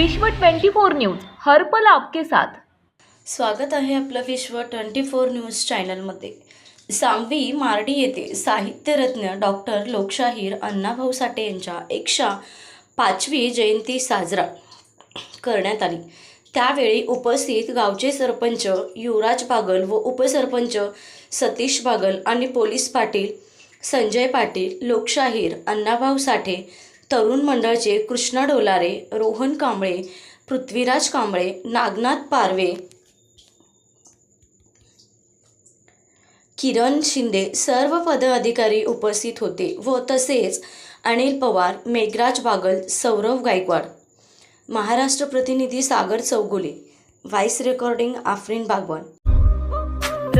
विश्व 24 न्यूज हरपल आपके साथ. स्वागत आहे आपलं विश्व ट्वेंटी फोर न्यूज चॅनलमध्ये. सांगवी मार्डी येथे साहित्यरत्न डॉक्टर लोकशाहीर अण्णाभाऊ साठे यांच्या एकशा पाचवी जयंती साजरा करण्यात आली. त्यावेळी उपस्थित गावचे सरपंच युवराज बागल व उपसरपंच सतीश बागल आणि पोलीस पाटील संजय पाटील लोकशाहीर अण्णाभाऊ साठे तरुण मंडळचे कृष्णा डोलारे रोहन कांबळे पृथ्वीराज कांबळे नागनाथ पारवे किरण शिंदे सर्व पदाधिकारी उपस्थित होते व तसेच अनिल पवार मेघराज बागल सौरव गायकवाड. महाराष्ट्र प्रतिनिधी Sagar Chougule. Voice recording Afreen Bagwan.